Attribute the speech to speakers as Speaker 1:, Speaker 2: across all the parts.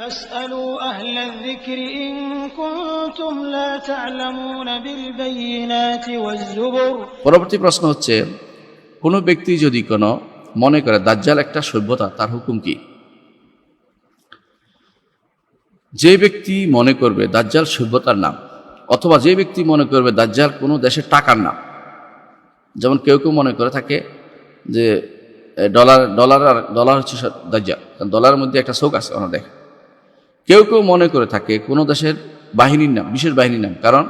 Speaker 1: فاسألوا أهل الذكر إن كنتم لا تعلمون بالبينات والزبر
Speaker 2: পরবর্তী প্রশ্ন হচ্ছে কোনো ব্যক্তি যদি কোনো মনে করে দাজ্জাল একটা সভ্যতা তার হুকুম কি যে ব্যক্তি মনে করবে দাজ্জাল সভ্যতার নাম অথবা যে ব্যক্তি মনে করবে দাজ্জাল কোনো দেশের টাকার নাম যেমন কেউ কেউ মনে করে থাকে যে এ, ডলার ডলার আর ডলার হচ্ছে সব দাজ্জাল কারণ ডলারের মধ্যে একটা শোক আছে ওনার দেখে কেউ কেউ মনে করে থাকে কোনো দেশের বাহিনীর নাম, বিশেষ বাহিনীর নাম, কারণ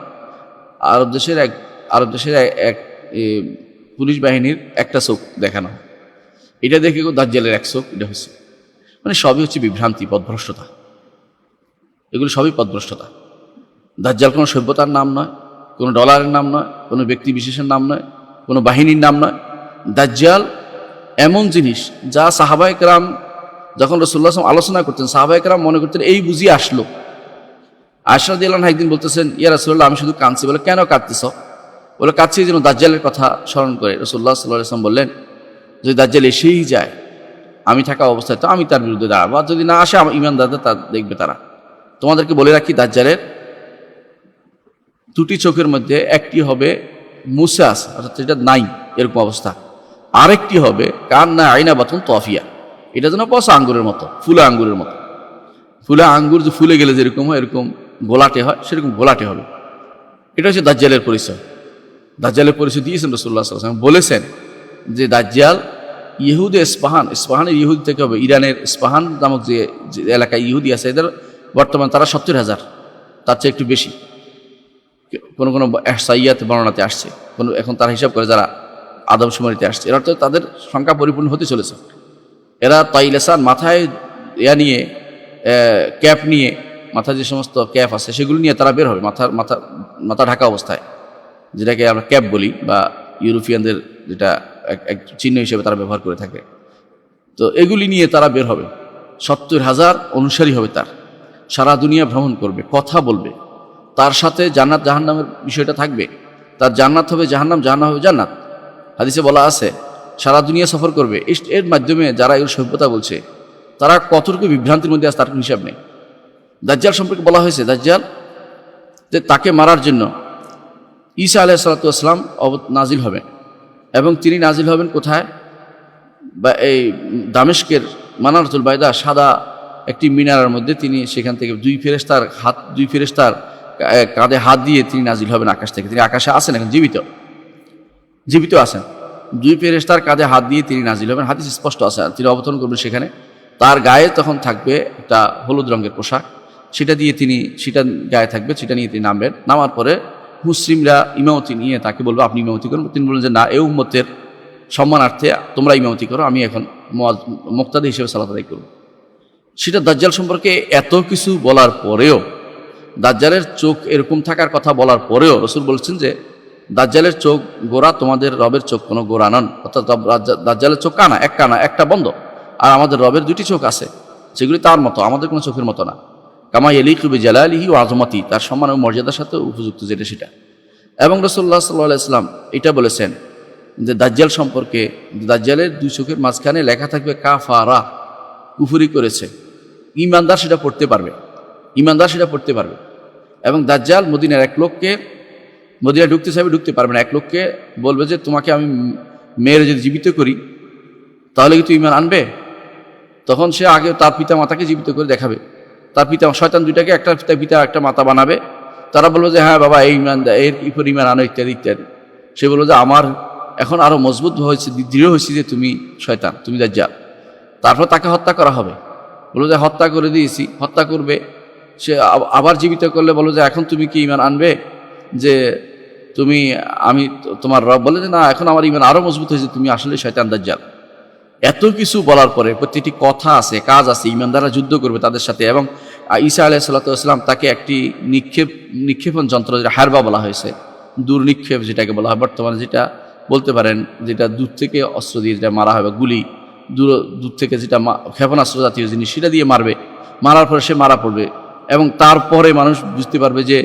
Speaker 2: আরব দেশের এক, আরব দেশের এক- পুলিশ বাহিনীর একটা চোখ দেখানো। এটা দেখে কেউ দাজ্জালের এক চোখ, এটা হচ্ছে। মানে সবই হচ্ছে বিভ্রান্তি, পথভ্রষ্টতা। এগুলো সবই পথভ্রষ্টতা। দাজ্জাল কোনো সভ্যতার নাম নয়, কোনো ডলারের নাম নয়, কোনো ব্যক্তি বিশেষের নাম নয়, কোনো বাহিনীর নাম নয়। দাজ্জাল এমন জিনিস যা সাহাবায়ক রাম যখন রসুল্লাহ আলোচনা করতেন সাহাবায়ক রাম মনে করতেন, এই বুঝি আসলো। আশরাদ ইলান একদিন বলতেছেন, ইয়া রসুল্লাহ আমি শুধু কাঁদছি। বলে, কেন কাঁদতেছ? বলে, কাঁদছি যেন দাজ্জালের কথা স্মরণ করে। রসুল্লাহ সাল্লাহ বললেন, যদি দাজ্জাল এসেই যায়, আমি থাকা অবস্থায়, তো আমি তার বিরুদ্ধে দাঁড়াবো। আর যদি না আসে, আমার ইমানদারদের তা দেখবে তারা। তোমাদেরকে বলে রাখি, দাজ্জালের দুটি চোখের মধ্যে একটি হবে মুসাস অর্থাৎ এটা নাই, এরকম অবস্থা। আরেকটি হবে কান না আইনা বাতন তফিয়া এটা যেন পচা আঙ্গুরের মতো, ফুলা আঙ্গুরের মতো। ফুলা আঙ্গুর যে ফুলে গেলে যেরকম হয়, এরকম গোলাটে হয়, সেরকম গোলাটে হবে। এটা হচ্ছে দাজ্জালের পরিচয়। দাজ্জালের পরিচয় দিয়েছেন রসুল্লাহ সাল্লাম বলেছেন যে দাজ্জাল ইহুদ ইস্পাহান, ইস্পাহানের ইহুদ থেকে হবে। ইরানের ইস্পাহান নামক যে এলাকায় ইহুদি আছে, এদের বর্তমান তারা সত্তর হাজার, তার চেয়ে একটু বেশি। কোনো কোনো সাইয়াত বর্ণনাতে আসছে। কোনো, এখন তারা হিসাব করে যারা আদমশুমারিতে আসছে। এরা তো তাদের সংখ্যা পরিপূর্ণ হতে চলেছে। এরা তাইলেসান মাথায় ইয়া নিয়ে ক্যাপ নিয়ে, মাথায় যে সমস্ত ক্যাপ আছে, সেগুলো নিয়ে তারা বের হবে মাথার, মাথা মাথা ঢাকা অবস্থায়। যেটাকে আমরা ক্যাপ বলি বা ইউরোপিয়ানদের যেটা এক চিহ্ন হিসেবে তারা ব্যবহার করে থাকে। তো এগুলি নিয়ে তারা বের হবে। সত্তর হাজার অনুসারী হবে তার। সারা দুনিয়া ভ্রমণ করবে, কথা বলবে। তার সাথে জান্নাত জাহান্নামের বিষয়টা থাকবে। তার জান্নাত হবে জাহান্নাম জাহান্নাম হবে জান্নাত। হাদিসে বলা আছে সারা দুনিয়া সফর করবে। এর মাধ্যমে যারা এগুলো সভ্যতা বলছে, তারা কতটুকু বিভ্রান্তির মধ্যে আছে তার হিসাব নেই। দাজ্জাল সম্পর্কে বলা হয়েছে, দাজ্জাল, যে তাকে মারার জন্য ঈসা আলাহ সালাতাম অব নাজিল হবেন। এবং তিনি নাজিল হবেন কোথায়? বা এই দামেস্কের মানারতুল বায়দা সাদা একটি মিনারের মধ্যে তিনি সেখান থেকে দুই ফেরেস্তার হাত দুই ফেরেস্তার কাঁধে হাত দিয়ে তিনি নাজিল হবেন আকাশ থেকে। তিনি আকাশে আসেন এখন, জীবিত। জীবিত আছেন। দুই ফেরেস্তার কাঁধে হাত দিয়ে তিনি নাজিল হবেন। হাদিস স্পষ্ট আছে তিনি অবতরণ করবেন সেখানে। তার গায়ে তখন থাকবে একটা হলুদ রঙের পোশাক। সেটা দিয়ে তিনি, সেটা গায়ে থাকবে, সেটা নিয়ে তিনি নামবেন। নামার পরে মুসলিমরা ইমামতি নিয়ে তাকে বলব, আপনি ইমামতি করুন। তিনি বললেন যে, না, এ উম্মতের সম্মানার্থে তোমরা ইমামতি করো, আমি এখন মোক্তাদি হিসেবে সালাত আদায় করব। সেটা দাজ্জাল সম্পর্কে এত কিছু বলার পরেও, দাজ্জালের চোখ এরকম থাকার কথা বলার পরেও রসুল বলছেন যে দাজ্জালের চোখ গোড়া তোমাদের রবের চোখ, কোনো গোড়া নন। অর্থাৎ দাজ্জালের চোখ কানা? এক কানা, একটা বন্ধ। আর আমাদের রবের দুটি চোখ আছে, সেগুলি তার মতো, আমাদের কোনো চোখের মতো না। কামা এলি কবি জালালিহি ও আজমতি, তার সম্মান ও মর্যাদার সাথে উপযুক্ত যেটা সেটা। এবং রসুল্লাহ সাল্লাহ ইসলাম এটা বলেছেন যে দাজ্জাল সম্পর্কে দাজ্জালের দুই চোখের মাঝখানে লেখা থাকবে কাফারা, কুফুরি করেছে। ইমানদার সেটা পড়তে পারবে। ইমানদার সেটা পড়তে পারবে। এবং দাজ্জাল মদিনার এক লোককে মদিনা ঢুকতে চাইবে, ঢুকতে পারবে না। এক লোককে বলবে যে, তোমাকে আমি মেয়ের যদি জীবিত করি, তাহলে কি তুই ইমান আনবে? তখন সে আগে তার পিতা মাতাকে জীবিত করে দেখাবে। তার পিতা, শয়তান দুইটাকে একটা পিতা পিতা একটা মাতা বানাবে। তারা বলবে যে হ্যাঁ বাবা, এই ইমান দে- এর উপর ইমান আনো, ইত্যাদি ইত্যাদি। সে বলল যে, আমার এখন আরও মজবুত হয়েছে, দৃঢ় হয়েছে যে তুমি শয়তান, তুমি যা যা তারপর তাকে হত্যা করা হবে। বলল যে, হত্যা করে দিয়েছি, হত্যা করবে। সে আব- আবার জীবিত করলে বলো যে, এখন তুমি কি ইমান আনবে? যে তুমি, আমি তোমার রব বলে যে, না, এখন আমার ইমান আরও মজবুত হয়েছে, তুমি আসলে শয়তান দাজ্জাল। এত কিছু বলার পরে প্রত্যেকটি কথা আছে, কাজ আছে, ইমানদাররা যুদ্ধ করবে তাদের সাথে এবং ঈসা আলাহ সাল্লাতাম তাকে একটি নিক্ষেপ, নিক্ষেপণ যন্ত্র যেটা হারবা বলা হয়েছে দূর নিক্ষেপ যেটাকে বলা হয়, বর্তমানে যেটা বলতে পারেন যেটা দূর থেকে অস্ত্র দিয়ে যেটা মারা হয় বা গুলি, দূর দূর থেকে যেটা ক্ষেপণাস্ত্র জাতীয় জিনিস, সেটা দিয়ে মারবে। মারার পরে সে মারা পড়বে এবং তারপরে মানুষ বুঝতে পারবে যে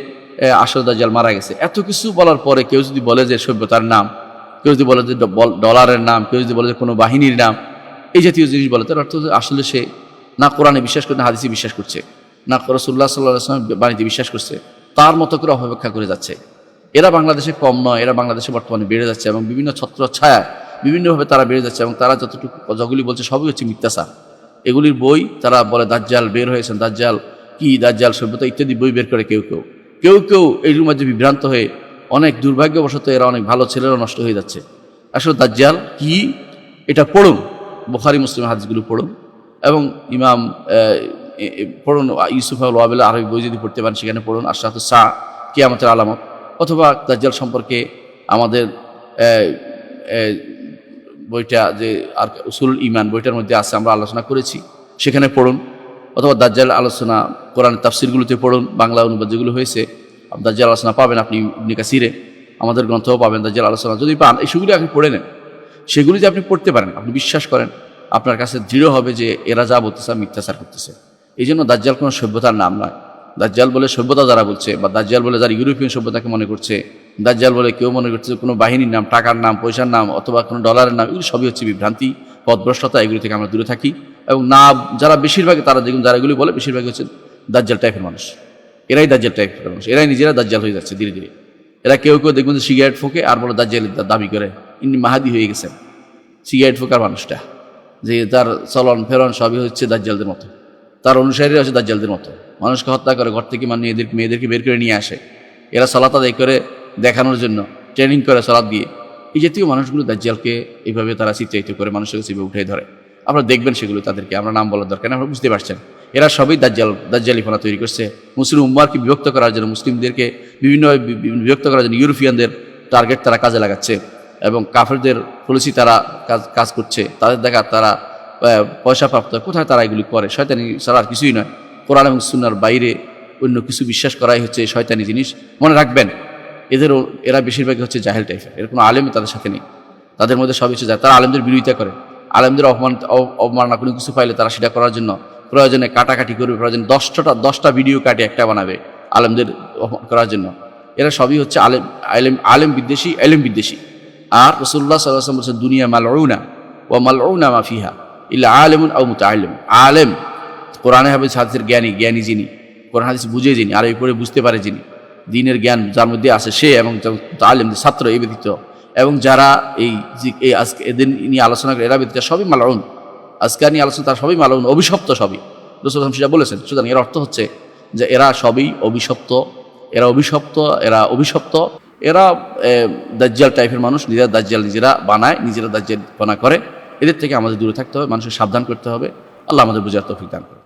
Speaker 2: আসল দাজ্জাল মারা গেছে। এত কিছু বলার পরে কেউ যদি বলে যে সভ্যতার নাম, কেউ যদি বলে যে ডলারের নাম, কেউ যদি বলে যে কোনো বাহিনীর নাম, এই জাতীয় জিনিস বলে, তার অর্থ আসলে সে না কোরআনে বিশ্বাস করে না হাদিসে বিশ্বাস করছে, না রসুল্লাহ সাল্লাহ বাণীতে বিশ্বাস করছে, তার মতো করে অপেক্ষা করে যাচ্ছে। এরা বাংলাদেশে কম নয়, এরা বাংলাদেশে বর্তমানে বেড়ে যাচ্ছে এবং বিভিন্ন ছত্র ছায়া, বিভিন্নভাবে তারা বেড়ে যাচ্ছে এবং তারা যতটুকু যগুলি বলছে সবই হচ্ছে মিথ্যাচার। এগুলির বই, তারা বলে দাজ্জাল বের হয়েছেন, দাজ্জাল কি, দাজ্জাল সভ্যতা ইত্যাদি বই বের করে কেউ কেউ। কেউ কেউ এইগুলোর মধ্যে বিভ্রান্ত হয়ে অনেক দুর্ভাগ্যবশত এরা অনেক ভালো ছেলেরা নষ্ট হয়ে যাচ্ছে। আসলে দাজ্জাল কি? এটা পড়ুন। বুখারি, মুসলিম হাদিসগুলো পড়ুন। এবং ইমাম পড়ুন, ইউসুফ আল আরবি বই যদি পড়তে পারেন, সেখানে পড়ুন, আশরাত শাহ কিয়ামতের আলামত। অথবা দাজ্জাল সম্পর্কে আমাদের বইটা যে আর উসুল ইমান বইটার মধ্যে আছে, আমরা আলোচনা করেছি। সেখানে পড়ুন। অথবা দাজ্জাল আলোচনা কোরআন তাফসিরগুলোতে পড়ুন, বাংলা অনুবাদ যেগুলো হয়েছে দাজ্জাল আলোচনা পাবেন আপনি ইবনে কাসিরে, আমাদের গ্রন্থও পাবেন দাজ্জাল আলোচনা। যদি পান, এই সেগুলি আপনি পড়ে নেন। সেগুলি যে আপনি পড়তে পারেন, আপনি বিশ্বাস করেন, আপনার কাছে দৃঢ় হবে যে এরা যা বলতেছে মিথ্যাচার করতেছে। এই জন্য দাজ্জাল কোনো সভ্যতার নাম নয়। দাজ্জাল বলে সভ্যতা যারা বলছে, বা দাজ্জাল বলে যারা ইউরোপিয়ান সভ্যতাকে মনে করছে, দাজ্জাল বলে কেউ মনে করছে কোনো বাহিনীর নাম, টাকার নাম, পয়সার নাম, অথবা কোনো ডলারের নাম, এগুলো সবই হচ্ছে বিভ্রান্তি, পথভ্রষ্টতা, এগুলি থেকে আমরা দূরে থাকি। এবং না, যারা বেশিরভাগ তারা দেখুন, যারা এগুলি বলে, বেশিরভাগই হচ্ছে দাজ্জাল টাইপের মানুষ। এরাই দাজ্জাল টাইপের মানুষ। এরাই নিজেরা দাজ্জাল হয়ে যাচ্ছে ধীরে ধীরে। এরা কেউ কেউ দেখবেন যে সিগারেট ফুকে আর বলে দাজ্জালের দাবি করে। ইনি মাহাদি হয়ে গেছেন। সিগারেট ফোঁকার মানুষটা। যে তার চলন ফেরন সবই হচ্ছে দাজ্জালদের মতো। তার অনুসারীরা হচ্ছে দাজ্জালদের মতো। মানুষকে হত্যা করে, ঘর থেকে মানে এদের, মেয়েদেরকে বের করে নিয়ে আসে। এরা সলাত আদায় করে দেখানোর জন্য ট্রেনিং করে সলাদ দিয়ে। এই জাতীয় মানুষগুলো দাজ্জালকে এইভাবে তারা চিত্রায়িত করে, মানুষের কাছে উঠে ধরে। আপনারা দেখবেন সেগুলো তাদেরকে, আমরা নাম বলার দরকার আপনারা বুঝতে পারছেন। এরা সবই দাজ্জাল, দাজ্জালিফানা তৈরি করছে। মুসলিম উম্মারকে বিভক্ত করার জন্য, মুসলিমদেরকে বিভিন্নভাবে বিভক্ত করার জন্য ইউরোপিয়ানদের টার্গেট তারা কাজে লাগাচ্ছে এবং কাফেরদের পলিসি তারা কাজ কাজ করছে। তাদের দেখা তারা পয়সা প্রাপ্ত, কোথায় তারা এগুলি করে? শয়তানি ছাড়া আর কিছুই নয়। কোরআন এবং সুন্নার বাইরে অন্য কিছু বিশ্বাস করাই হচ্ছে শয়তানি জিনিস। মনে রাখবেন এদেরও এরা বেশিরভাগই হচ্ছে জাহেল টাইপের এর কোনো আলেম তাদের সাথে নেই। তাদের মধ্যে সব কিছু যায় তারা আলেমদের বিরোধিতা করে। আলেমদের অপমান অব- অবমাননা কোনো কিছু পাইলে তারা সেটা করার জন্য প্রয়োজনে কাটাকাটি করবে, প্রয়োজনে দশটা দশটা ভিডিও কাটে, একটা বানাবে আলেমদের করার জন্য। এরা সবই হচ্ছে আলেম আলেম আলেম বিদ্বেষী আলেম বিদ্বেষী। আর রসুল্লাহ সাল্লাম বলছেন, দুনিয়া মাল মালউনা ও মালউনা মাফিহা ইল্লা আলেমুন আউ মুতাআল্লিম আলেম, কোরআনে হাদিস হাদিসের জ্ঞানী জ্ঞানী যিনি, কোরআন হাদিস বুঝে যিনি, আর এই পড়ে বুঝতে পারে যিনি, দিনের জ্ঞান যার মধ্যে আছে সে এবং তালিম ছাত্র এই ব্যতীত এবং যারা এই যে- এই আজকে এদিন নিয়ে আলোচনা করে, এরা ব্যতীত সবই মালাউন। আজকে নিয়ে আলোচনা, তারা সবই মালাউন, অভিশপ্ত সবই। রসুল সেটা বলেছেন, সুতরাং এর অর্থ হচ্ছে যে এরা সবই অভিশপ্ত, এরা অভিশপ্ত এরা অভিশপ্ত, এরা দাজ্জাল টাইপের মানুষ, নিজেরা দাজ্জাল নিজেরা বানায়, নিজেরা দাজ্জাল বানা করে। এদের থেকে আমাদের দূরে থাকতে হবে, মানুষকে সাবধান করতে হবে। আল্লাহ আমাদের বুঝার তৌফিক দান করুন।